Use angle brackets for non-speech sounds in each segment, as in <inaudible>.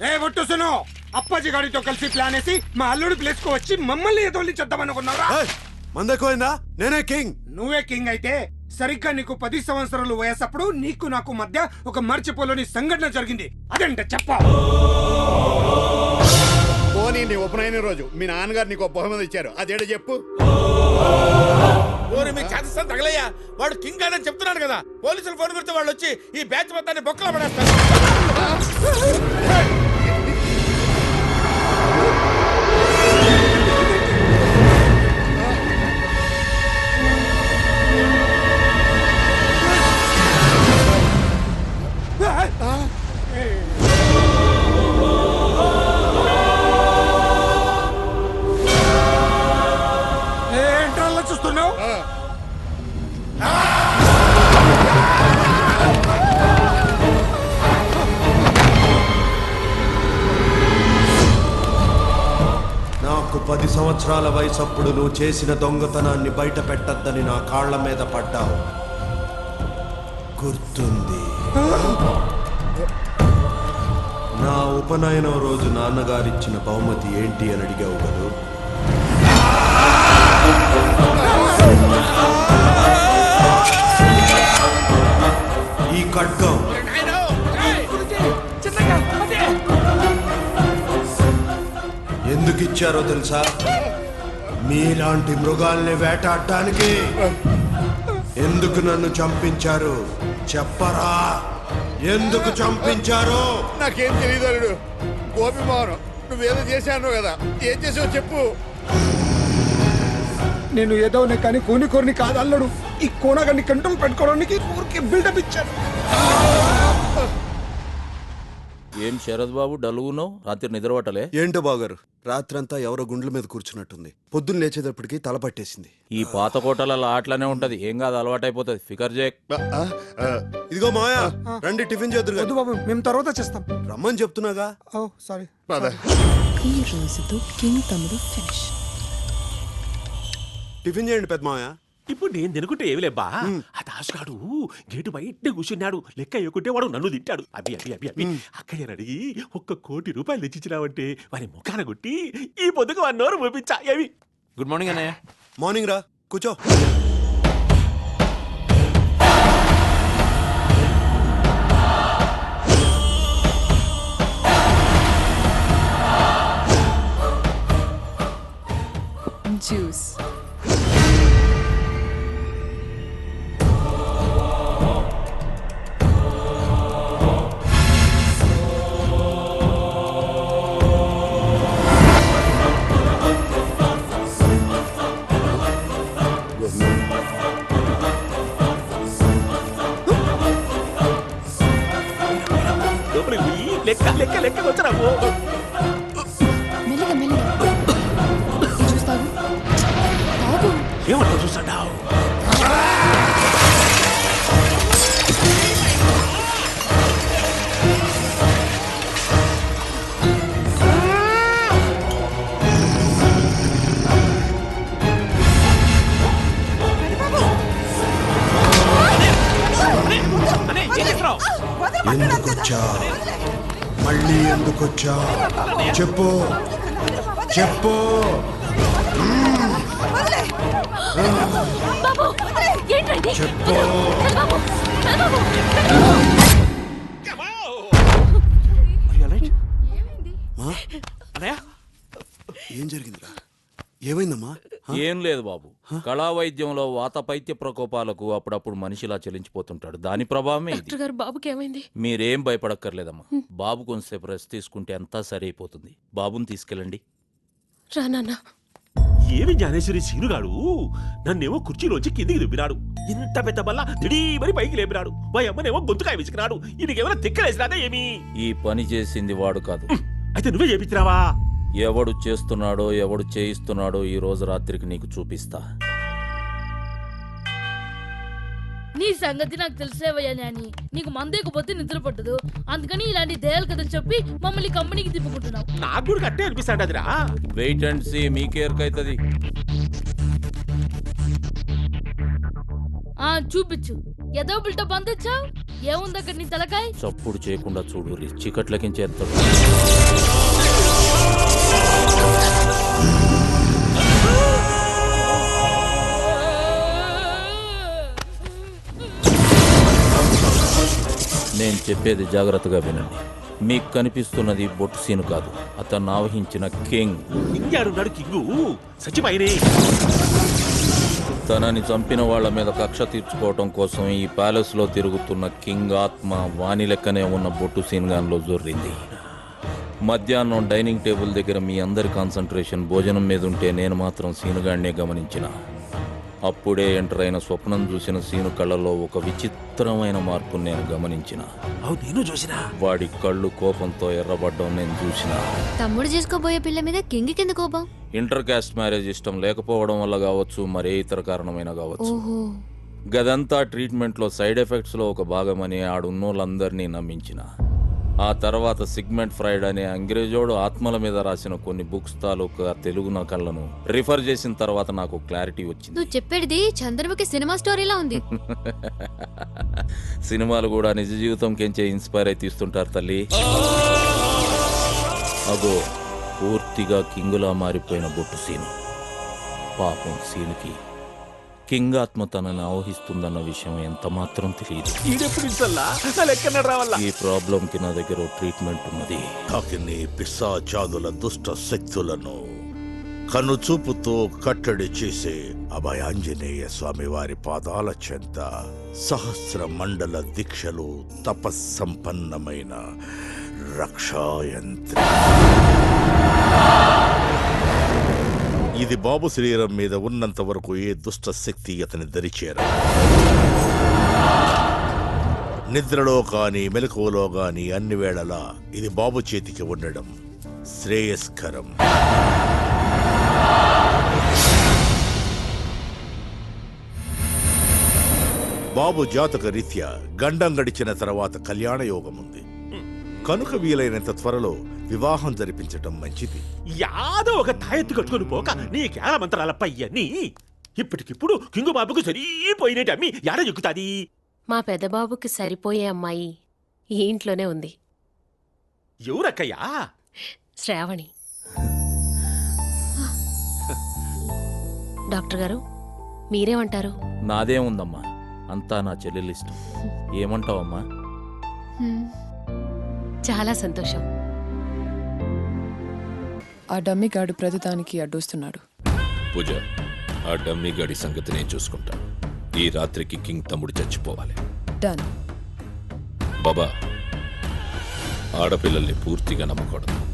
ఏ ఒట్టు సును. అప్పాజీ గాడితో కలిసి ప్లాన్ వేసి మా అల్లుడి ప్లేస్కు వచ్చి మమ్మల్ని ఎదోలించేద్దామనుకున్నారా ఏయ్, మందెక్కువైందా నేనే కింగ్. నువ్వే కింగ్ అయితే సరిగ్గా నీకు పది సంవత్సరాలు వయసప్పుడు నీకు నాకు మధ్య ఒక మర్చిపోలేని సంఘటన జరిగింది. అదంటే చెప్ప. పోనీ నీ ఉపనయన రోజు. మీ నాన్నగారు నీకు ఒక బహుమతి ఇచ్చారు. అదేడో చెప్పు? ఓరి మీ చేతస్థానం తగలయ్యా. వాడు కింగ్ అని చెప్తున్నాడు కదా. పోలీసులు ఫోన్ కొడితే వాళ్ళు వచ్చి ఈ బ్యాచ్ మొత్తాన్ని బొక్కలో పడేస్తారు. నాకు పది సంవత్సరాల వయసప్పుడు నువ్వు చేసిన దొంగతనాన్ని బయట పెట్టద్దని నా కాళ్ళ మీద పడ్డావు. గుర్తుంది. నా ఉపనయనం రోజు నాన్నగారిచ్చిన బహుమతి ఏంటి అని అడిగావు కదా? ఎందుకు ఇచ్చారో తెలుసా? మీలాంటి మృగాల్ని వేటాడడానికి ఎందుకు నన్ను చంపించారు? చెప్పరా? ఎందుకు చంపించారు? నాకేం తెలియదు అల్లుడు. గోపి మోహన్ నువ్వేదో చేశాను కదా. ఏం చేసావు చెప్పు. నేను ఏదో కానీ కోని కోరిని కాదు అల్లడు. ఈ కోనగాన్ని కంట్రోల్ పెట్టుకోవడానికి ఊరికి బిల్డప్ ఇచ్చాను. ఏం శరద్ బాబు డలుగున్నావు రాత్రి నిద్రపట్టలే? ఏంటో బాగారు రాత్రంతా ఎవరో గుండ్ల మీద కూర్చున్నట్టుంది. పొద్దున్న లేచేటప్పటికి తల పట్టేసింది. ఈ పాత కోటలలో ఆటలనే ఉంటది. ఏం కాదు అలవాటైపోతుంది. ఫికర్ జేక్ ఇదిగో మాయా రండి టిఫిన్ చేద్దరు వద్దు బాబు మేము తర్వాత చేస్తాం. రమ్మని చెప్తున్నాగా? Oh sorry. పద. ఈ రోజుతో కింగ్ తమ్ముడు ఫినిష్ టిఫిన్ చేయండి పెద్ద మాయా ఇప్పుడు నేను తినుకుంటే ఏమి లేబ్బా? ఆ దాసుగాడు గేటు బయట కూర్చున్నాడు. లెక్క ఎయ్యకుంటే వాడు నన్ను తింటాడు అవి అవి అవి అవి అక్కయ్యని అడిగి ఒక్క కోటి రూపాయలు తెచ్చిచ్చినావంటే వారి ముఖాన కొట్టి ఈ పొద్దుకు వన్ అవర్ పంపించా ఏవి గుడ్ మార్నింగ్ అన్నయ్య. మార్నింగ్ రా. కూర్చో. జ్యూస్ లెక్క లెక్క లెక్క వచ్చరాము ఎందుకొచ్చా చెప్పు. చెప్పు. చెప్పు? ఏం జరిగిందిరా? ఏమైందమ్మా? ఏం లేదు బాబు. కళా వైద్యంలో వాత పైత్య ప్రకోపాలకు అప్పుడప్పుడు మనిషిలా చెలించిపోతుంటాడు. దాని ప్రభావమే ఇది. డాక్టర్ గారు బాబుకి ఏమైంది? మీరేం భయపడక్కర్లేదమ్మా. బాబు కొంతసేపు రెస్ట్ తీసుకుంటే అంతా సరైపోతుంది. బాబుని తీసుకెళ్ళండి. రా నాన్న. ఏమి జ్ఞానేశ్వరి సీనుగాడు? నన్నేమో కుర్చీలోంచి కిందికి దుబ్బినాడు. ఇంత పెద్ద బల్ల దిడీమని పైకి లేపినాడు. మా అమ్మనేమో గొంతుకాయ విసికినాడు. ఈయనకేమైనా తిక్కలేసినాదా ఏమి? ఈ పని చేసింది వాడు కాదు. అయితే నువ్వే చేపించినావా? ఎవడు చేస్తున్నాడో ఎవడు చేయిస్తున్నాడో ఈ రోజు రాత్రికి నీకు చూపిస్తా. నీ సంగతి నాకు తెలిసేవయ్యా నాని. నీకు మందేకపోతే నిద్ర పట్టదు. అందుకని ఇలాంటి దయాలు కథలు చెప్పి మమ్మల్ని కంపెనీకి తిప్పుకుంటున్నావు. నాకు కూడా కట్టే అనిపిస్తాడు అదిరా. వెయిట్ అండ్ సీ మీకేరకైతుంది ఆ చూపించు. ఏదో బిల్టప్ అందించావు ఏముంది అక్కడ నీ తలకాయ్? చప్పుడు చేయకుండా చూడు చీకట్లకించేస్తాడు నేను చెప్పేది జాగ్రత్తగా వినండి. మీకు కనిపిస్తున్నది బొట్టు సీను కాదు. అతను ఆవహించిన కింగ్. తనని చంపిన వాళ్ళ మీద కక్ష తీర్చుకోవటం కోసం ఈ ప్యాలెస్లో తిరుగుతున్న కింగ్ ఆత్మ వాని లెక్కనే ఉన్న బొట్టు సీన్గాన్లో జొర్రింది. మధ్యాహ్నం డైనింగ్ టేబుల్ దగ్గర మీ అందరి కాన్సన్ట్రేషన్ భోజనం మీద ఉంటే నేను మాత్రం సీనుగాడినే గమనించిన. అప్పుడే ఎంటర్ అయిన స్వప్నం చూసిన సీను కళ్ళలో ఒక విచిత్రమైన మార్పును నేను గమనించిన. నేను చూసినా? వాడి కళ్ళు కోపంతో ఎర్రబడ్డం నేను చూసిన. తమ్ముడు చేసుకోబోయే పిల్ల మీద కింగ్ కింద కోపం? ఇంటర్ కాస్ట్ మ్యారేజ్ ఇష్టం లేకపోవడం వల్ల కావచ్చు మరే ఇతర కారణమైన కావచ్చు. ఓహో. గదంతా ట్రీట్మెంట్లో సైడ్ ఎఫెక్ట్స్లో ఒక భాగమని ఆడున్నోళ్ళందరినీ నమ్మించిన. ఆ తర్వాత సిగ్మెంట్ ఫ్రైడ్ అనే అంగ్రేజోడు ఆత్మల మీద రాసిన కొన్ని బుక్స్ తాలూకా తెలుగు నకళ్ళను రిఫర్ చేసిన తర్వాత నాకు క్లారిటీ వచ్చింది. నువ్వు చెప్పేది చంద్రముఖి సినిమా స్టోరీలా ఉంది. <laughs> సినిమాలు కూడా నిజ జీవితం కెంచే ఇన్స్పైర్ అయి తీస్తుంటారు తల్లి. అగో పూర్తిగా కింగులా మారిపోయిన బొట్టు సీను. పాపం సీనుకి కింగ్ ఆత్మ తనని ఆవహిస్తుందన్న విషయం ఎంత మాత్రం తెలియదు ఈ ప్రాబ్లంకి నా దగ్గర ట్రీట్మెంట్ ఉన్నది. కాకిని పిశాచాదుల దుష్ట శక్తులను కనుచూపుతో కట్టడి చేసే అభయాంజనేయ స్వామి వారి పాదాల చెంత సహస్ర మండల దీక్షలు తపస్సంపన్నమైన రక్షాయంత్రి. ఇది బాబు శరీరం మీద ఉన్నంత వరకు ఏ దుష్ట శక్తి అతని దరిచేర నిద్రలో కానీ మెలకువలో కానీ అన్ని వేళలా ఇది బాబు చేతికి ఉండడం శ్రేయస్కరం. బాబు జాతక రీత్యా గండం గడిచిన తర్వాత కళ్యాణ యోగం ఉంది కనుక వీలైనంత త్వరలో వివాహం జరిపించటం మంచిది. యాదో ఒక తాయెత్తు కట్టుకొని పోక నీ కేర మంత్రాల పయ్యని ఇప్పటికిప్పుడు కింగు బాబుకు సరిపోయినట్టు అమ్మి యాడ ఎక్కుతాది మా పెద్దబాబుకి సరిపోయే అమ్మాయి ఈ ఇంట్లోనే ఉంది. ఎవరక్కయ్యా? శ్రావణి. డాక్టర్ గారు మీరేమంటారు? నాదే ఉందమ్మా అంతా నా చెల్లెలు ఇష్టం ఏమంటావమ్మా? హ్మ్. చాలా సంతోషం. ఆ డమ్మి గాడు ప్రతిదానికి అడ్డొస్తున్నాడు. పూజ ఆ డమ్మీ గాడి సంగతి నేను చూసుకుంటా. ఈ రాత్రికి కింగ్ తమ్ముడు చచ్చిపోవాలి. డన్ బాబా ఆడపిల్లల్ని పూర్తిగా నమ్మకూడదు.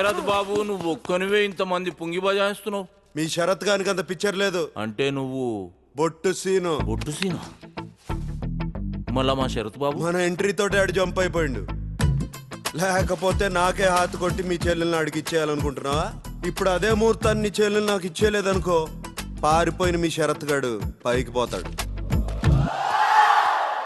శరత్ బాబు నువ్వు ఒక్కనివే ఇంతమంది పుంగి బజాయిస్తున్నావు? మీ శరత్ గానికి అంత పిక్చర్ లేదు. అంటే నువ్వు బొట్టు సీను. బొట్టు సీను? మళ్ళా మా శరత్ బాబు? మన ఎంట్రీ తోటి ఆడు జంప్ అయిపోయిండు. లేకపోతే నాకే హాత్ కొట్టి మీ చెల్లెల్ని అడిగిచ్చేయాలనుకుంటున్నావా ఇప్పుడు అదే ముహూర్తాన్ని నీ చెల్లెలు నాకు ఇచ్చేయలేదనుకో పారిపోయిన మీ శరత్ గాడు పైకి పోతాడు.